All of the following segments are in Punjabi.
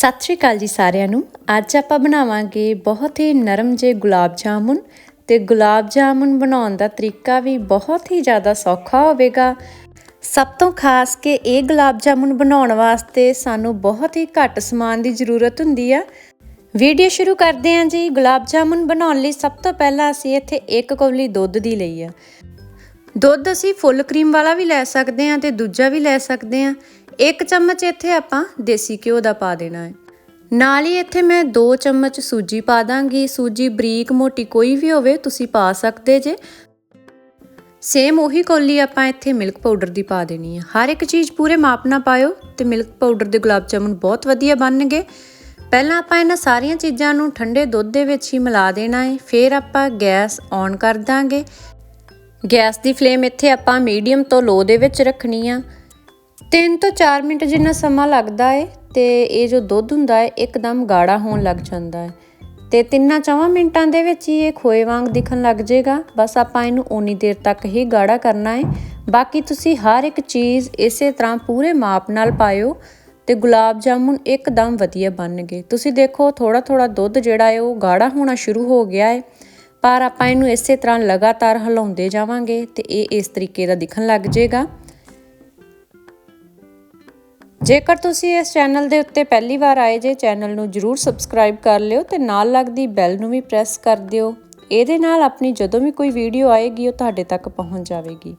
ਸਤਿ ਸ਼੍ਰੀ ਅਕਾਲ ਜੀ ਸਾਰਿਆਂ ਨੂੰ। ਅੱਜ ਆਪਾਂ ਬਣਾਵਾਂਗੇ ਬਹੁਤ ਹੀ ਨਰਮ ਜੇ ਗੁਲਾਬ ਜਾਮੁਨ ਤੇ ਗੁਲਾਬ ਜਾਮੁਨ ਬਣਾਉਣ ਦਾ ਤਰੀਕਾ ਵੀ ਬਹੁਤ ਹੀ ਜ਼ਿਆਦਾ ਸੌਖਾ ਹੋਵੇਗਾ। ਸਭ ਤੋਂ ਖਾਸ ਕਿ ਇਹ ਗੁਲਾਬ ਜਾਮੁਨ ਬਣਾਉਣ ਵਾਸਤੇ ਸਾਨੂੰ ਬਹੁਤ ਹੀ ਘੱਟ ਸਮਾਨ ਦੀ ਜ਼ਰੂਰਤ ਹੁੰਦੀ ਆ। ਵੀਡੀਓ ਸ਼ੁਰੂ ਕਰਦੇ ਹਾਂ ਜੀ। ਗੁਲਾਬ ਜਾਮੁਨ ਬਣਾਉਣ ਲਈ ਸਭ ਤੋਂ ਪਹਿਲਾਂ ਅਸੀਂ ਇੱਥੇ ਇੱਕ ਕੌਲੀ ਦੁੱਧ ਦੀ ਲਈ ਆ। ਦੁੱਧ ਅਸੀਂ ਫੁੱਲ ਕਰੀਮ ਵਾਲਾ ਵੀ ਲੈ ਸਕਦੇ ਹਾਂ ਤੇ ਦੂਜਾ ਵੀ ਲੈ ਸਕਦੇ ਹਾਂ। ਇੱਕ ਚਮਚ ਇੱਥੇ ਆਪਾਂ ਦੇਸੀ ਘਿਓ ਦਾ ਪਾ ਦੇਣਾ ਹੈ। ਨਾਲ ਹੀ ਇੱਥੇ ਮੈਂ 2 ਚਮਚ ਸੂਜੀ ਪਾ ਦਾਂਗੀ। ਸੂਜੀ ਬਰੀਕ ਮੋਟੀ ਕੋਈ ਵੀ ਹੋਵੇ ਤੁਸੀਂ ਪਾ ਸਕਦੇ ਜੇ। ਸੇਮ ਉਹੀ ਕੌਲੀ ਆਪਾਂ ਇੱਥੇ ਮਿਲਕ ਪਾਊਡਰ ਦੀ ਪਾ ਦੇਣੀ ਹੈ। ਹਰ ਇੱਕ ਚੀਜ਼ ਪੂਰੇ ਮਾਪ ਨਾਲ ਪਾਇਓ ਤੇ ਮਿਲਕ ਪਾਊਡਰ ਦੇ ਗੁਲਾਬ ਜਾਮੁਨ ਬਹੁਤ ਵਧੀਆ ਬਣਨਗੇ। ਪਹਿਲਾਂ ਆਪਾਂ ਇਹਨਾਂ ਸਾਰੀਆਂ ਚੀਜ਼ਾਂ ਨੂੰ ਠੰਡੇ ਦੁੱਧ ਦੇ ਵਿੱਚ ਹੀ ਮਿਲਾ ਦੇਣਾ ਹੈ। ਫਿਰ ਆਪਾਂ ਗੈਸ ਔਨ ਕਰ ਦਾਂਗੇ। ਗੈਸ ਦੀ ਫਲੇਮ ਇੱਥੇ ਆਪਾਂ ਮੀਡੀਅਮ ਤੋਂ ਲੋ ਦੇ ਵਿੱਚ ਰੱਖਣੀ ਆ। 3 ਤੋਂ 4 ਮਿੰਟ ਜਿੰਨਾ ਸਮਾਂ ਲੱਗਦਾ ਏ ਤੇ ਇਹ ਜੋ ਦੁੱਧ ਹੁੰਦਾ ਹੈ ਇੱਕਦਮ ਗਾੜਾ ਹੋਣ ਲੱਗ ਜਾਂਦਾ ਹੈ ਤੇ ਤਿੰਨਾਂ ਚਾਵਾਂ ਮਿੰਟਾਂ ਦੇ ਵਿੱਚ ਹੀ ਇਹ ਖੋਏ ਵਾਂਗ ਦਿਖਣ ਲੱਗ ਜਾਏਗਾ ਬਸ ਆਪਾਂ ਇਹਨੂੰ ਓਨੀ ਦੇਰ ਤੱਕ ਹੀ ਗਾੜਾ ਕਰਨਾ ਹੈ ਬਾਕੀ ਤੁਸੀਂ ਹਰ ਇੱਕ ਚੀਜ਼ ਇਸੇ ਤਰ੍ਹਾਂ ਪੂਰੇ ਮਾਪ ਨਾਲ ਪਾਇਓ ਤੇ ਗੁਲਾਬ ਜਾਮੁਨ ਇੱਕਦਮ ਵਧੀਆ ਬਣਨਗੇ। ਤੁਸੀਂ ਦੇਖੋ ਥੋੜਾ ਥੋੜਾ ਦੁੱਧ ਜਿਹੜਾ ਹੈ ਉਹ ਗਾੜਾ ਹੋਣਾ ਸ਼ੁਰੂ ਹੋ ਗਿਆ ਹੈ ਪਰ ਆਪਾਂ ਇਹਨੂੰ ਇਸੇ ਤਰ੍ਹਾਂ ਲਗਾਤਾਰ ਹਿਲਾਉਂਦੇ ਜਾਵਾਂਗੇ ਤੇ ਇਹ ਇਸ ਤਰੀਕੇ ਦਾ ਦਿਖਣ ਲੱਗ ਜਾਏਗਾ ਜੇਕਰ ਤੁਸੀਂ ਇਸ ਚੈਨਲ ਦੇ ਉੱਤੇ ਪਹਿਲੀ ਵਾਰ ਆਏ, ਜੇ ਚੈਨਲ ਨੂੰ ਜਰੂਰ ਸਬਸਕ੍ਰਾਈਬ ਕਰ ਲਿਓ ਤੇ ਨਾਲ ਲੱਗਦੀ ਬੈਲ ਨੂੰ ਵੀ ਪ੍ਰੈਸ ਕਰ ਦਿਓ। ਇਹਦੇ ਨਾਲ ਆਪਣੀ ਜਦੋਂ ਵੀ ਕੋਈ ਵੀਡੀਓ ਆਏਗੀ, ਉਹ ਤੁਹਾਡੇ ਤੱਕ ਪਹੁੰਚ ਜਾਵੇਗੀ।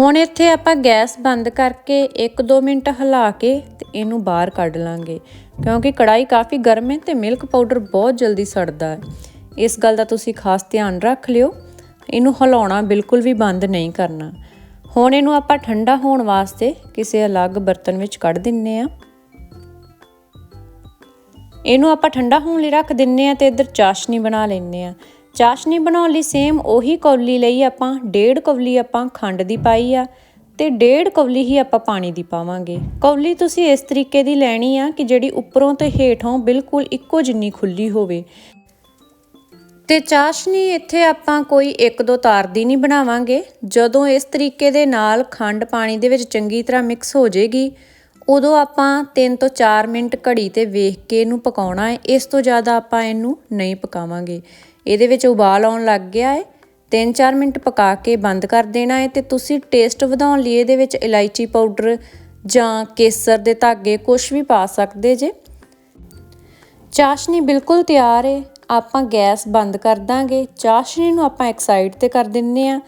ਹੁਣ ਇੱਥੇ ਆਪਾਂ ਗੈਸ ਬੰਦ ਕਰਕੇ 1-2 ਮਿੰਟ ਹਿਲਾ ਕੇ ਤੇ ਇਹਨੂੰ ਬਾਹਰ ਕੱਢ ਲਾਂਗੇ। ਕਿਉਂਕਿ ਕੜਾਈ ਕਾਫੀ ਗਰਮ ਹੈ ਤੇ ਮਿਲਕ ਪਾਊਡਰ ਬਹੁਤ ਜਲਦੀ ਸੜਦਾ ਹੈ। ਇਸ ਗੱਲ ਦਾ ਤੁਸੀਂ ਖਾਸ ਧਿਆਨ ਰੱਖ ਲਿਓ। ਇਹਨੂੰ ਹਿਲਾਉਣਾ ਬਿਲਕੁਲ ਵੀ ਬੰਦ ਨਹੀਂ ਕਰਨਾ। ਹੁਣ ਇਹਨੂੰ ਆਪਾਂ ਠੰਡਾ ਹੋਣ ਵਾਸਤੇ ਕਿਸੇ ਅਲੱਗ ਬਰਤਨ ਵਿੱਚ ਕੱਢ ਦਿੰਨੇ ਆ। ਇਹਨੂੰ ਆਪਾਂ ਠੰਡਾ ਹੋਣ ਲਈ ਰੱਖ ਦਿੰਨੇ ਆ ਤੇ ਇੱਧਰ ਚਾਸ਼ਨੀ ਬਣਾ ਲੈਂਦੇ ਆ। ਚਾਸ਼ਨੀ ਬਣਾਉਣ ਲਈ ਸੇਮ ਉਹੀ ਕੌਲੀ ਲਈ ਆਪਾਂ, ਡੇਢ ਕੌਲੀ ਆਪਾਂ ਖੰਡ ਦੀ ਪਾਈ ਆ ਤੇ ਡੇਢ ਕੌਲੀ ਹੀ ਆਪਾਂ ਪਾਣੀ ਦੀ ਪਾਵਾਂਗੇ। ਕੌਲੀ ਤੁਸੀਂ ਇਸ ਤਰੀਕੇ ਦੀ ਲੈਣੀ ਆ ਕਿ ਜਿਹੜੀ ਉੱਪਰੋਂ ਤੇ ਹੇਠੋਂ ਬਿਲਕੁਲ ਇੱਕੋ ਜਿੰਨੀ ਖੁੱਲੀ ਹੋਵੇ। ਤੇ ਚਾਸ਼ਨੀ ਇੱਥੇ ਆਪਾਂ ਕੋਈ ਇੱਕ ਦੋ ਤਾਰ ਦੀ ਨਹੀਂ ਬਣਾਵਾਂਗੇ। ਜਦੋਂ ਇਸ ਤਰੀਕੇ ਦੇ ਨਾਲ ਖੰਡ ਪਾਣੀ ਦੇ ਵਿੱਚ ਚੰਗੀ ਤਰ੍ਹਾਂ ਮਿਕਸ ਹੋ ਜਾਏਗੀ ਉਦੋਂ ਆਪਾਂ 3 ਤੋਂ 4 ਮਿੰਟ ਘੜੀ ਤੇ ਵੇਖ ਕੇ ਇਹਨੂੰ ਪਕਾਉਣਾ ਹੈ। ਇਸ ਤੋਂ ਜ਼ਿਆਦਾ ਆਪਾਂ ਇਹਨੂੰ ਨਹੀਂ ਪਕਾਵਾਂਗੇ। ਇਹਦੇ ਵਿੱਚ ਉਬਾਲ ਆਉਣ ਲੱਗ ਗਿਆ ਹੈ। 3-4 ਮਿੰਟ ਪਕਾ ਕੇ ਬੰਦ ਕਰ ਦੇਣਾ ਹੈ ਤੇ ਤੁਸੀਂ ਟੇਸਟ ਵਧਾਉਣ ਲਈ ਇਹਦੇ ਵਿੱਚ ਇਲਾਇਚੀ ਪਾਊਡਰ ਜਾਂ ਕੇਸਰ ਦੇ ਧਾਗੇ ਕੁਝ ਵੀ ਪਾ ਸਕਦੇ ਜੇ। ਚਾਸ਼ਨੀ ਬਿਲਕੁਲ ਤਿਆਰ ਹੈ। ਆਪਾਂ ਗੈਸ ਬੰਦ ਕਰ ਦਾਂਗੇ ਚਾਸ਼ਨੀ ਨੂੰ ਆਪਾਂ ਇੱਕ ਸਾਈਡ ਤੇ ਕਰ ਦਿੰਨੇ ਆ।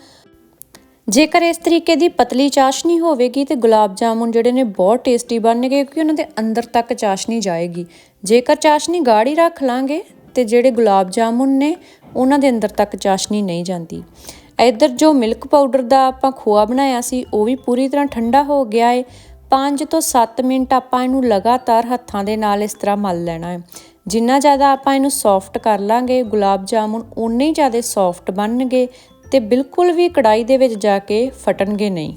ਜੇਕਰ ਇਸ ਤਰੀਕੇ ਦੀ ਪਤਲੀ ਚਾਸ਼ਨੀ ਹੋਵੇਗੀ ਤੇ ਗੁਲਾਬ ਜਾਮੁਨ ਜਿਹੜੇ ਨੇ ਬਹੁਤ ਟੇਸਟੀ ਬਣਨਗੇ ਕਿਉਂਕਿ ਉਹਨਾਂ ਦੇ ਅੰਦਰ ਤੱਕ ਚਾਸ਼ਨੀ ਜਾਏਗੀ। ਜੇਕਰ ਚਾਸ਼ਨੀ ਗਾੜੀ ਰੱਖ ਲਾਂਗੇ ਤੇ ਜਿਹੜੇ ਗੁਲਾਬ ਜਾਮੁਨ ਨੇ, ਉਹਨਾਂ ਦੇ ਅੰਦਰ ਤੱਕ ਚਾਸ਼ਨੀ ਨਹੀਂ ਜਾਂਦੀ। ਇੱਧਰ ਜੋ ਮਿਲਕ ਪਾਊਡਰ ਦਾ ਆਪਾਂ ਖੋਆ ਬਣਾਇਆ ਸੀ, ਉਹ ਵੀ ਪੂਰੀ ਤਰ੍ਹਾਂ ਠੰਡਾ ਹੋ ਗਿਆ ਹੈ 5 ਤੋਂ 7 ਮਿੰਟ ਆਪਾਂ ਇਹਨੂੰ ਲਗਾਤਾਰ ਹੱਥਾਂ ਦੇ ਨਾਲ ਇਸ ਤਰ੍ਹਾਂ ਮਲ ਲੈਣਾ ਹੈ ਜਿੰਨਾ ਜ਼ਿਆਦਾ ਆਪਾਂ ਇਹਨੂੰ ਸੌਫਟ ਕਰ ਲਾਂਗੇ, ਗੁਲਾਬ ਜਾਮੁਨ ਉਨੇ ਹੀ ਜ਼ਿਆਦਾ ਸੌਫਟ ਬਣਨਗੇ ਤੇ ਬਿਲਕੁਲ ਵੀ ਕੜਾਈ ਦੇ ਵਿੱਚ ਜਾ ਕੇ ਫਟਣਗੇ ਨਹੀਂ।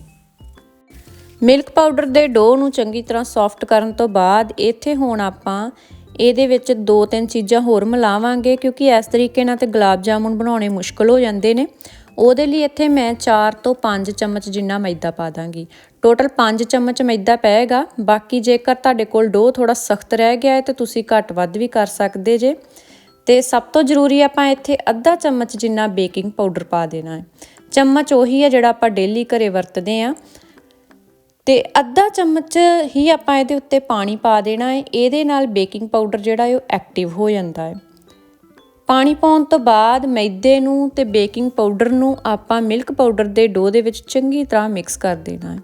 ਮਿਲਕ ਪਾਊਡਰ ਦੇ ਡੋ ਨੂੰ ਚੰਗੀ ਤਰ੍ਹਾਂ ਸੌਫਟ ਕਰਨ ਤੋਂ ਬਾਅਦ ਇੱਥੇ ਹੁਣ ਆਪਾਂ ਇਹਦੇ ਵਿੱਚ ਦੋ ਤਿੰਨ ਚੀਜ਼ਾਂ ਹੋਰ ਮਿਲਾਵਾਂਗੇ ਕਿਉਂਕਿ ਇਸ ਤਰੀਕੇ ਨਾਲ ਤੇ ਗੁਲਾਬ ਜਾਮੁਨ ਬਣਾਉਣੇ ਮੁਸ਼ਕਲ ਹੋ ਜਾਂਦੇ ਨੇ। ਉਹਦੇ ਲਈ ਇੱਥੇ ਮੈਂ 4 ਤੋਂ 5 ਚਮਚ ਜਿੰਨਾ ਮੈਦਾ ਪਾ ਦਾਂਗੀ। ਟੋਟਲ 5 ਚਮਚ ਮੈਦਾ ਪਏਗਾ। ਬਾਕੀ ਜੇਕਰ ਤੁਹਾਡੇ ਕੋਲ ਡੋ ਥੋੜਾ ਸਖਤ ਰਹਿ ਗਿਆ ਹੈ ਤੇ ਤੁਸੀਂ ਘੱਟ ਵੱਧ ਵੀ ਕਰ ਸਕਦੇ ਜੇ। ਤੇ ਸਭ ਤੋਂ ਜ਼ਰੂਰੀ ਆਪਾਂ ਇੱਥੇ ਅੱਧਾ ਚਮਚ ਜਿੰਨਾ ਬੇਕਿੰਗ ਪਾਊਡਰ ਪਾ ਦੇਣਾ ਹੈ। ਚਮਚ ਉਹੀ ਹੈ ਜਿਹੜਾ ਆਪਾਂ ਡੇਲੀ ਘਰੇ ਵਰਤਦੇ ਆਂ ਤੇ ਅੱਧਾ ਚਮਚ ਹੀ ਆਪਾਂ ਇਹਦੇ ਉੱਤੇ ਪਾਣੀ ਪਾ ਦੇਣਾ ਹੈ। ਇਹਦੇ ਨਾਲ ਬੇਕਿੰਗ ਪਾਊਡਰ ਜਿਹੜਾ ਹੈ ਉਹ ਐਕਟਿਵ ਹੋ ਜਾਂਦਾ ਹੈ। ਪਾਣੀ ਪਾਉਣ ਤੋਂ ਬਾਅਦ ਮੈਦੇ ਨੂੰ ਤੇ ਬੇਕਿੰਗ ਪਾਊਡਰ ਨੂੰ ਆਪਾਂ ਮਿਲਕ ਪਾਊਡਰ ਦੇ ਡੋ ਦੇ ਵਿੱਚ ਚੰਗੀ ਤਰ੍ਹਾਂ ਮਿਕਸ ਕਰ ਦੇਣਾ ਹੈ।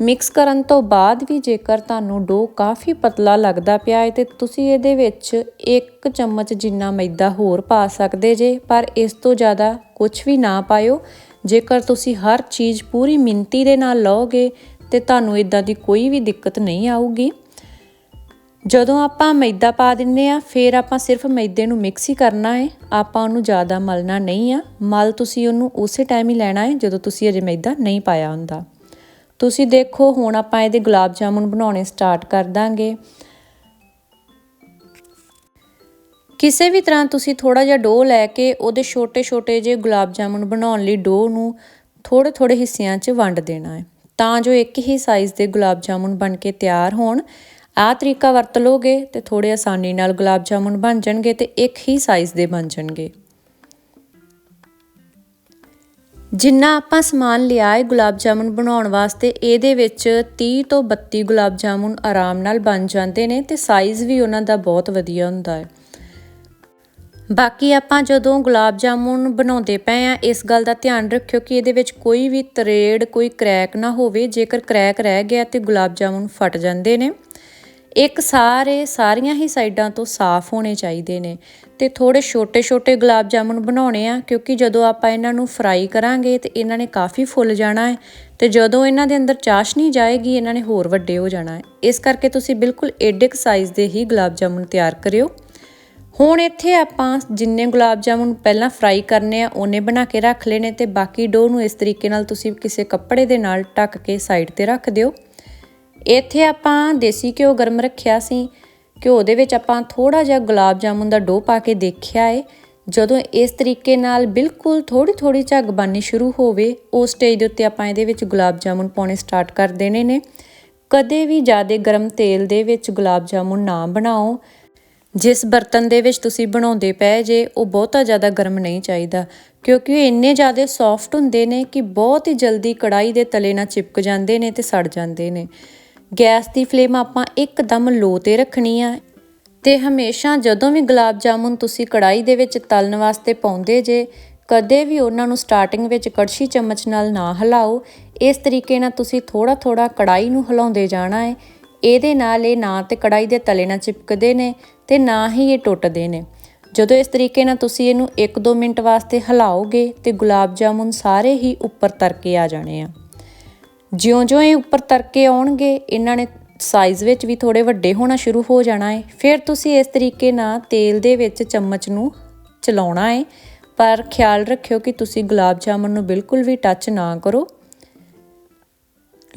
ਮਿਕਸ ਕਰਨ ਤੋਂ ਬਾਅਦ ਵੀ ਜੇਕਰ ਤੁਹਾਨੂੰ ਡੋ ਕਾਫੀ ਪਤਲਾ ਲੱਗਦਾ ਪਿਆ ਹੈ ਤੇ ਤੁਸੀਂ ਇਹਦੇ ਵਿੱਚ ਇੱਕ ਚਮਚ ਜਿੰਨਾ ਮੈਦਾ ਹੋਰ ਪਾ ਸਕਦੇ ਜੇ, ਪਰ ਇਸ ਤੋਂ ਜ਼ਿਆਦਾ ਕੁਝ ਵੀ ਨਾ ਪਾਇਓ। ਜੇਕਰ ਤੁਸੀਂ ਹਰ ਚੀਜ਼ ਪੂਰੀ ਮਿੰਤੀ ਦੇ ਨਾਲ ਲਓਗੇ ਤੇ ਤੁਹਾਨੂੰ ਇਦਾਂ ਦੀ ਕੋਈ ਵੀ ਦਿੱਕਤ ਨਹੀਂ ਆਊਗੀ। ਜਦੋਂ ਆਪਾਂ ਮੈਦਾ ਪਾ ਦਿੰਨੇ ਆ ਫਿਰ ਆਪਾਂ ਸਿਰਫ ਮੈਦੇ ਨੂੰ ਮਿਕਸ ਹੀ ਕਰਨਾ ਹੈ। ਆਪਾਂ ਉਹਨੂੰ ਜ਼ਿਆਦਾ ਮਲਣਾ ਨਹੀਂ ਆ। ਮਲ ਤੁਸੀਂ ਉਹਨੂੰ ਉਸੇ ਟਾਈਮ ਹੀ ਲੈਣਾ ਹੈ, ਜਦੋਂ ਤੁਸੀਂ ਅਜੇ ਮੈਦਾ ਨਹੀਂ ਪਾਇਆ ਹੁੰਦਾ। ਤੁਸੀਂ ਦੇਖੋ, ਹੁਣ ਆਪਾਂ ਇਹਦੇ ਗੁਲਾਬ ਜਾਮੁਨ ਬਣਾਉਣੇ ਸਟਾਰਟ ਕਰ ਦਾਂਗੇ। ਕਿਸੇ ਵੀ ਤਰ੍ਹਾਂ ਤੁਸੀਂ ਥੋੜਾ ਜਿਹਾ ਡੋ ਲੈ ਕੇ ਉਹਦੇ ਛੋਟੇ-ਛੋਟੇ ਜਿਹੇ ਗੁਲਾਬ ਜਾਮੁਨ ਬਣਾਉਣ ਲਈ ਡੋ ਨੂੰ ਥੋੜੇ-ਥੋੜੇ ਹਿੱਸਿਆਂ 'ਚ ਵੰਡ ਦੇਣਾ ਹੈ। ਤਾਂ ਜੋ ਇੱਕ ਹੀ ਸਾਈਜ਼ ਦੇ ਗੁਲਾਬ ਜਾਮੁਨ ਬਣ ਕੇ ਤਿਆਰ ਹੋਣ। ਆਹ ਤਰੀਕਾ ਵਰਤ ਲੋਗੇ ਤੇ ਥੋੜੇ ਆਸਾਨੀ ਨਾਲ ਗੁਲਾਬ ਜਾਮੁਨ ਬਣ ਜਾਣਗੇ ਤੇ ਇੱਕ ਹੀ ਸਾਈਜ਼ ਦੇ ਬਣ ਜਾਣਗੇ। ਜਿੰਨਾ ਆਪਾਂ ਸਮਾਨ ਲਿਆ ਹੈ ਗੁਲਾਬ ਜਾਮੁਨ ਬਣਾਉਣ ਵਾਸਤੇ, ਇਹਦੇ ਵਿੱਚ 30 ਤੋਂ 32 ਗੁਲਾਬ ਜਾਮੁਨ ਆਰਾਮ ਨਾਲ ਬਣ ਜਾਂਦੇ ਨੇ ਤੇ ਸਾਈਜ਼ ਵੀ ਉਹਨਾਂ ਦਾ ਬਹੁਤ ਵਧੀਆ ਹੁੰਦਾ ਹੈ। ਬਾਕੀ ਆਪਾਂ ਜਦੋਂ ਗੁਲਾਬ ਜਾਮੁਨ ਬਣਾਉਂਦੇ ਪਏ ਆ ਇਸ ਗੱਲ ਦਾ ਧਿਆਨ ਰੱਖਿਓ ਕਿ ਇਹਦੇ ਵਿੱਚ ਕੋਈ ਵੀ ਤਰੇੜ, ਕੋਈ ਕ੍ਰੈਕ ਨਾ ਹੋਵੇ। ਜੇਕਰ ਕ੍ਰੈਕ ਰਹਿ ਗਿਆ ਤੇ ਗੁਲਾਬ ਜਾਮੁਨ ਫਟ ਜਾਂਦੇ ਨੇ। ਇੱਕ ਸਾਰੇ, ਸਾਰੀਆਂ ਹੀ ਸਾਈਡਾਂ ਤੋਂ ਸਾਫ਼ ਹੋਣੇ ਚਾਹੀਦੇ ਨੇ ਤੇ ਥੋੜੇ ਛੋਟੇ-ਛੋਟੇ ਗੁਲਾਬ ਜਾਮੁਨ ਬਣਾਉਣੇ ਆ, ਕਿਉਂਕਿ ਜਦੋਂ ਆਪਾਂ ਇਹਨਾਂ ਨੂੰ ਫਰਾਈ ਕਰਾਂਗੇ ਤੇ ਇਹਨਾਂ ਨੇ ਕਾਫੀ ਫੁੱਲ ਜਾਣਾ ਹੈ ਤੇ ਜਦੋਂ ਇਹਨਾਂ ਦੇ ਅੰਦਰ ਚਾਸ਼ਨੀ ਜਾਏਗੀ, ਇਹਨਾਂ ਨੇ ਹੋਰ ਵੱਡੇ ਹੋ ਜਾਣਾ ਹੈ। ਇਸ ਕਰਕੇ ਤੁਸੀਂ ਬਿਲਕੁਲ ਏਡੇ ਕ ਸਾਈਜ਼ ਦੇ ਹੀ ਗੁਲਾਬ ਜਾਮੁਨ ਤਿਆਰ ਕਰਿਓ। ਹੁਣ ਇੱਥੇ ਆਪਾਂ ਜਿੰਨੇ ਗੁਲਾਬ ਜਾਮੁਨ ਪਹਿਲਾਂ ਫਰਾਈ ਕਰਨੇ ਆ, ਉਹਨੇ ਬਣਾ ਕੇ ਰੱਖ ਲੈਣੇ ਤੇ ਬਾਕੀ ਡੋ ਨੂੰ ਇਸ ਤਰੀਕੇ ਨਾਲ ਤੁਸੀਂ ਕਿਸੇ ਕੱਪੜੇ ਦੇ ਨਾਲ ਢੱਕ ਕੇ ਸਾਈਡ ਤੇ ਰੱਖ ਦਿਓ। ਇੱਥੇ ਆਪਾਂ ਦੇਸੀ ਘਿਓ ਗਰਮ ਰੱਖਿਆ ਸੀ। ਘਿਓ ਦੇ ਵਿੱਚ ਆਪਾਂ ਥੋੜਾ ਜਿਹਾ ਗੁਲਾਬ ਜਾਮੁਨ ਦਾ ਡੋ ਪਾ ਕੇ ਦੇਖਿਆ ਏ। ਜਦੋਂ ਇਸ ਤਰੀਕੇ ਨਾਲ ਬਿਲਕੁਲ ਥੋੜੀ ਥੋੜੀ ਝੱਗ ਬਣਨੀ ਸ਼ੁਰੂ ਹੋਵੇ, ਉਸ ਸਟੇਜ ਦੇ ਉੱਤੇ ਆਪਾਂ ਇਹਦੇ ਵਿੱਚ ਗੁਲਾਬ ਜਾਮੁਨ ਪਾਉਣੇ ਸਟਾਰਟ ਕਰ ਦੇਣੇ ਨੇ। ਕਦੇ ਵੀ ਜ਼ਿਆਦਾ ਗਰਮ ਤੇਲ ਦੇ ਵਿੱਚ ਗੁਲਾਬ ਜਾਮੁਨ ਨਾ ਬਣਾਓ। ਜਿਸ ਬਰਤਨ ਦੇ ਵਿੱਚ ਤੁਸੀਂ ਬਣਾਉਂਦੇ ਪਏ ਜੇ, ਉਹ ਬਹੁਤਾ ਜ਼ਿਆਦਾ ਗਰਮ ਨਹੀਂ ਚਾਹੀਦਾ। ਕਿਉਂਕਿ ਉਹ ਇੰਨੇ ਜ਼ਿਆਦਾ ਸੌਫਟ ਹੁੰਦੇ ਨੇ ਕਿ ਬਹੁਤ ਹੀ ਜਲਦੀ ਕੜਾਈ ਦੇ ਤਲੇ ਨਾਲ ਚਿਪਕ ਜਾਂਦੇ ਨੇ ਤੇ ਸੜ ਜਾਂਦੇ ਨੇ। ਗੈਸ ਦੀ ਫਲੇਮ ਆਪਾਂ ਇੱਕਦਮ ਲੋ ਤੇ ਰੱਖਣੀ ਆ ਤੇ ਹਮੇਸ਼ਾ ਜਦੋਂ ਵੀ ਗੁਲਾਬ ਜਾਮੁਨ ਤੁਸੀਂ ਕੜਾਈ ਦੇ ਵਿੱਚ ਤਲਣ ਵਾਸਤੇ ਪਾਉਂਦੇ ਜੇ, ਕਦੇ ਵੀ ਉਹਨਾਂ ਨੂੰ ਸਟਾਰਟਿੰਗ ਵਿੱਚ ਕੜਛੀ ਚਮਚ ਨਾਲ ਨਾ ਹਿਲਾਓ। ਇਸ ਤਰੀਕੇ ਨਾਲ ਤੁਸੀਂ ਥੋੜਾ ਥੋੜਾ ਕੜਾਈ ਨੂੰ ਹਿਲਾਉਂਦੇ ਜਾਣਾ ਹੈ ਇਹਦੇ ਨਾਲ ਇਹ ਨਾ ਤੇ ਕੜਾਈ ਦੇ ਤਲੇ ਨਾਲ ਚਿਪਕਦੇ ਨੇ ਤੇ ਨਾ ਹੀ ਇਹ ਟੁੱਟਦੇ ਨੇ। ਜਦੋਂ ਇਸ ਤਰੀਕੇ ਨਾਲ ਤੁਸੀਂ ਇਹਨੂੰ 1-2 ਮਿੰਟ ਵਾਸਤੇ ਹਿਲਾਓਗੇ ਤੇ ਗੁਲਾਬ ਜਾਮੁਨ ਸਾਰੇ ਹੀ ਉੱਪਰ ਤਰ ਕੇ ਆ ਜਾਣੇ ਆ। ਜਿਉਂ-ਜਿਉਂ ਇਹ ਉੱਪਰ ਤਰਕੇ ਆਉਣਗੇ, ਇਹਨਾਂ ਨੇ ਸਾਈਜ਼ ਵਿੱਚ ਵੀ ਥੋੜੇ ਵੱਡੇ ਹੋਣਾ ਸ਼ੁਰੂ ਹੋ ਜਾਣਾ ਹੈ ਫਿਰ ਤੁਸੀਂ ਇਸ ਤਰੀਕੇ ਨਾਲ ਤੇਲ ਦੇ ਵਿੱਚ ਚਮਚ ਨੂੰ ਚਲਾਉਣਾ ਹੈ ਪਰ ਖਿਆਲ ਰੱਖਿਓ ਕਿ ਤੁਸੀਂ ਗੁਲਾਬ ਜਾਮੁਨ ਨੂੰ ਬਿਲਕੁਲ ਵੀ ਟੱਚ ਨਾ ਕਰੋ।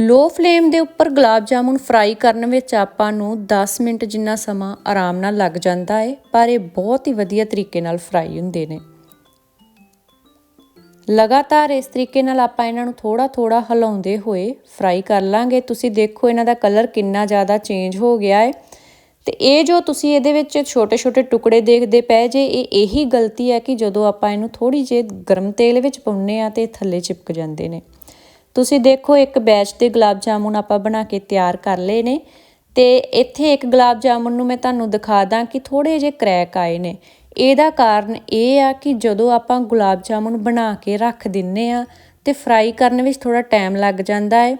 ਲੋ ਫਲੇਮ ਦੇ ਉੱਪਰ ਗੁਲਾਬ ਜਾਮੁਨ ਫਰਾਈ ਕਰਨ ਵਿੱਚ ਆਪਾਂ ਨੂੰ 10 ਮਿੰਟ ਜਿੰਨਾ ਸਮਾਂ ਆਰਾਮ ਨਾਲ ਲੱਗ ਜਾਂਦਾ ਹੈ ਪਰ ਇਹ ਬਹੁਤ ਹੀ ਵਧੀਆ ਤਰੀਕੇ ਨਾਲ ਫਰਾਈ ਹੁੰਦੇ ਨੇ। ਲਗਾਤਾਰ ਇਸ ਤਰੀਕੇ ਨਾਲ ਆਪਾਂ ਇਹਨਾਂ ਨੂੰ ਥੋੜਾ ਥੋੜਾ ਹਿਲਾਉਂਦੇ ਹੋਏ ਫਰਾਈ ਕਰ ਲਾਂਗੇ। ਤੁਸੀਂ ਦੇਖੋ ਇਹਨਾਂ ਦਾ ਕਲਰ ਕਿੰਨਾ ਜ਼ਿਆਦਾ ਚੇਂਜ ਹੋ ਗਿਆ ਹੈ। ਤੇ ਇਹ ਜੋ ਤੁਸੀਂ ਇਹਦੇ ਵਿੱਚ ਛੋਟੇ-ਛੋਟੇ ਟੁਕੜੇ ਦੇਖਦੇ ਪਏ ਜੇ, ਇਹ ਇਹੀ ਗਲਤੀ ਹੈ ਕਿ ਜਦੋਂ ਆਪਾਂ ਇਹਨੂੰ ਥੋੜੀ ਜਿਹੀ ਗਰਮ ਤੇਲ ਵਿੱਚ ਪਾਉਨੇ ਆ ਤੇ ਥੱਲੇ ਚਿਪਕ ਜਾਂਦੇ ਨੇ। ਤੁਸੀਂ ਦੇਖੋ ਇੱਕ ਬੈਚ 'ਤੇ ਗੁਲਾਬ ਜਾਮੁਨ ਆਪਾਂ ਬਣਾ ਕੇ ਤਿਆਰ ਕਰ ਲਏ ਨੇ। ਤੇ ਇੱਥੇ ਇੱਕ ਗੁਲਾਬ ਜਾਮੁਨ ਨੂੰ ਮੈਂ ਤੁਹਾਨੂੰ ਦਿਖਾ ਦਾਂ ਕਿ ਥੋੜੇ ਜਿਹੇ ਕ੍ਰੈਕ ਆਏ ਨੇ। ਇਹਦਾ ਕਾਰਨ ਇਹ ਆ ਕਿ ਜਦੋਂ ਆਪਾਂ ਗੁਲਾਬ ਜਾਮੁਨ ਬਣਾ ਕੇ ਰੱਖ ਦਿੰਨੇ ਆ ਤੇ ਫਰਾਈ ਕਰਨ ਵਿੱਚ ਥੋੜਾ ਟਾਈਮ ਲੱਗ ਜਾਂਦਾ ਹੈ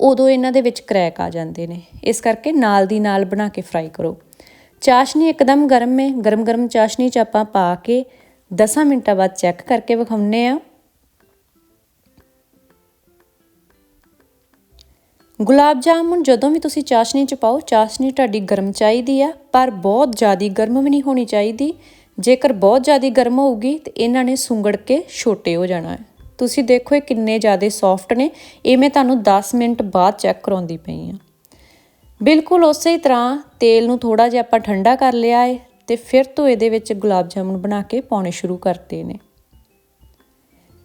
ਉਦੋਂ ਇਹਨਾਂ ਦੇ ਵਿੱਚ ਕ੍ਰੈਕ ਆ ਜਾਂਦੇ ਨੇ। ਇਸ ਕਰਕੇ ਨਾਲ ਦੀ ਨਾਲ ਬਣਾ ਕੇ ਫਰਾਈ ਕਰੋ। ਚਾਸ਼ਨੀ ਇੱਕਦਮ ਗਰਮ ਹੈ ਗਰਮ ਗਰਮ ਚਾਸ਼ਨੀ ਚ ਆਪਾਂ ਪਾ ਕੇ 10 ਮਿੰਟਾਂ ਬਾਅਦ ਚੈੱਕ ਕਰਕੇ ਵਿਖਾਉਨੇ ਆ। ਗੁਲਾਬ ਜਾਮੁਨ ਜਦੋਂ ਵੀ ਤੁਸੀਂ ਚਾਸ਼ਨੀ ਚ ਪਾਓ, ਚਾਸ਼ਨੀ ਤੁਹਾਡੀ ਗਰਮ ਚਾਹੀਦੀ ਆ, ਪਰ ਬਹੁਤ ਜ਼ਿਆਦਾ ਗਰਮ ਵੀ ਨਹੀਂ ਹੋਣੀ ਚਾਹੀਦੀ। ਜੇਕਰ ਬਹੁਤ ਜ਼ਿਆਦਾ ਗਰਮ ਹੋਊਗੀ ਤੇ ਇਹਨਾਂ ਨੇ ਸੁੰਗੜ ਕੇ ਛੋਟੇ ਹੋ ਜਾਣਾ ਹੈ। ਤੁਸੀਂ ਦੇਖੋ ਇਹ ਕਿੰਨੇ ਜ਼ਿਆਦਾ ਸੌਫਟ ਨੇ। ਇਹ ਮੈਂ ਤੁਹਾਨੂੰ 10 ਮਿੰਟ ਬਾਅਦ ਚੈੱਕ ਕਰਾਉਂਦੀ ਪਈ ਆ ਬਿਲਕੁਲ ਉਸੇ ਤਰ੍ਹਾਂ ਤੇਲ ਨੂੰ ਥੋੜਾ ਜਿਹਾ ਆਪਾਂ ਠੰਡਾ ਕਰ ਲਿਆ ਹੈ ਤੇ ਫਿਰ ਤੋਂ ਇਹਦੇ ਵਿੱਚ ਗੁਲਾਬ ਜਾਮੁਨ ਬਣਾ ਕੇ ਪਾਉਣੇ ਸ਼ੁਰੂ ਕਰਤੇ ਨੇ।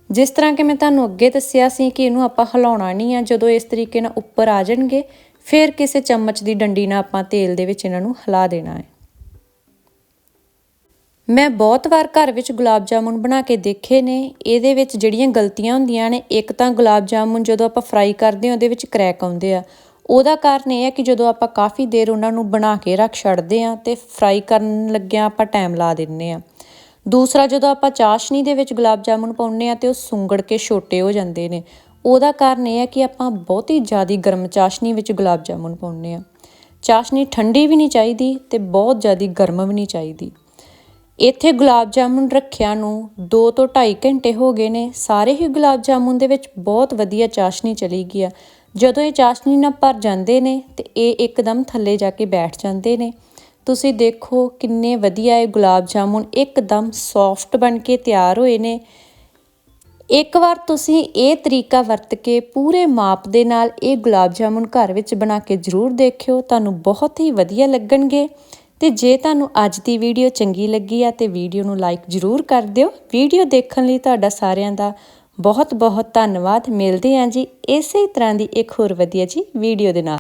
ਜਿਸ ਤਰ੍ਹਾਂ ਕਿ ਮੈਂ ਤੁਹਾਨੂੰ ਅੱਗੇ ਦੱਸਿਆ ਸੀ ਕਿ ਇਹਨੂੰ ਆਪਾਂ ਹਿਲਾਉਣਾ ਨਹੀਂ ਆ ਜਦੋਂ ਇਸ ਤਰੀਕੇ ਨਾਲ ਉੱਪਰ ਆ ਜਾਣਗੇ, ਫਿਰ ਕਿਸੇ ਚਮਚ ਦੀ ਡੰਡੀ ਨਾਲ ਆਪਾਂ ਤੇਲ ਦੇ ਵਿੱਚ ਇਹਨਾਂ ਨੂੰ ਹਿਲਾ ਦੇਣਾ ਹੈ। ਮੈਂ ਬਹੁਤ ਵਾਰ ਘਰ ਵਿੱਚ ਗੁਲਾਬ ਜਾਮੁਨ ਬਣਾ ਕੇ ਦੇਖੇ ਨੇ। ਇਹਦੇ ਵਿੱਚ ਜਿਹੜੀਆਂ ਗਲਤੀਆਂ ਹੁੰਦੀਆਂ ਨੇ, ਇੱਕ ਤਾਂ ਗੁਲਾਬ ਜਾਮੁਨ ਜਦੋਂ ਆਪਾਂ ਫਰਾਈ ਕਰਦੇ ਹਾਂ, ਉਹਦੇ ਵਿੱਚ ਕ੍ਰੈਕ ਆਉਂਦੇ ਆ। ਉਹਦਾ ਕਾਰਨ ਇਹ ਹੈ ਕਿ ਜਦੋਂ ਆਪਾਂ ਕਾਫੀ ਦੇਰ ਉਹਨਾਂ ਨੂੰ ਬਣਾ ਕੇ ਰੱਖ ਛੱਡਦੇ ਆ ਤੇ ਫਰਾਈ ਕਰਨ ਲੱਗਿਆਂ ਆਪਾਂ ਟਾਈਮ ਲਾ ਦਿੰਨੇ ਆ ਦੂਸਰਾ, ਜਦੋਂ ਆਪਾਂ ਚਾਸ਼ਨੀ ਦੇ ਵਿੱਚ ਗੁਲਾਬ ਜਾਮੁਨ ਪਾਉਂਦੇ ਆ ਤੇ ਉਹ ਸੁੰਗੜ ਕੇ ਛੋਟੇ ਹੋ ਜਾਂਦੇ ਨੇ। ਉਹਦਾ ਕਾਰਨ ਇਹ ਹੈ ਕਿ ਆਪਾਂ ਬਹੁਤੀ ਜ਼ਿਆਦਾ ਗਰਮ ਚਾਸ਼ਨੀ ਵਿੱਚ ਗੁਲਾਬ ਜਾਮੁਨ ਪਾਉਂਦੇ ਆ ਚਾਸ਼ਨੀ ਠੰਡੀ ਵੀ ਨਹੀਂ ਚਾਹੀਦੀ ਤੇ ਬਹੁਤ ਜ਼ਿਆਦਾ ਗਰਮ ਵੀ ਨਹੀਂ ਚਾਹੀਦੀ। ਇੱਥੇ ਗੁਲਾਬ ਜਾਮੁਨ ਰੱਖਿਆ ਨੂੰ 2 ਤੋਂ 2.5 ਘੰਟੇ ਹੋ ਗਏ ਨੇ। ਸਾਰੇ ਹੀ ਗੁਲਾਬ ਜਾਮੁਨ ਦੇ ਵਿੱਚ ਬਹੁਤ ਵਧੀਆ ਚਾਸ਼ਨੀ ਚਲੀ ਗਈ ਆ। ਜਦੋਂ ਇਹ ਚਾਸ਼ਨੀ ਨਾਲ ਭਰ ਜਾਂਦੇ ਨੇ ਤੇ ਇਹ ਇੱਕਦਮ ਥੱਲੇ ਜਾ ਕੇ ਬੈਠ ਜਾਂਦੇ ਨੇ। ਤੁਸੀਂ ਦੇਖੋ ਕਿੰਨੇ ਵਧੀਆ ਇਹ ਗੁਲਾਬ ਜਾਮੁਨ ਇੱਕਦਮ ਸੌਫਟ ਬਣ ਕੇ ਤਿਆਰ ਹੋਏ ਨੇ। ਇੱਕ ਵਾਰ ਤੁਸੀਂ ਇਹ ਤਰੀਕਾ ਵਰਤ ਕੇ ਪੂਰੇ ਮਾਪ ਦੇ ਨਾਲ ਇਹ ਗੁਲਾਬ ਜਾਮੁਨ ਘਰ ਵਿੱਚ ਬਣਾ ਕੇ ਜ਼ਰੂਰ ਦੇਖਿਓ। ਤੁਹਾਨੂੰ ਬਹੁਤ ਹੀ ਵਧੀਆ ਲੱਗਣਗੇ। ਤੇ ਜੇ ਤੁਹਾਨੂੰ ਅੱਜ ਦੀ ਵੀਡੀਓ ਚੰਗੀ ਲੱਗੀ ਆ ਤੇ ਵੀਡੀਓ ਨੂੰ ਲਾਈਕ ਜ਼ਰੂਰ ਕਰ ਦਿਓ। ਵੀਡੀਓ ਦੇਖਣ ਲਈ ਤੁਹਾਡਾ ਸਾਰਿਆਂ ਦਾ ਬਹੁਤ ਬਹੁਤ ਧੰਨਵਾਦ। ਮਿਲਦੇ ਹਾਂ ਜੀ ਇਸੇ ਤਰ੍ਹਾਂ ਦੀ ਇੱਕ ਹੋਰ ਵਧੀਆ ਜੀ ਵੀਡੀਓ ਦੇ ਨਾਲ।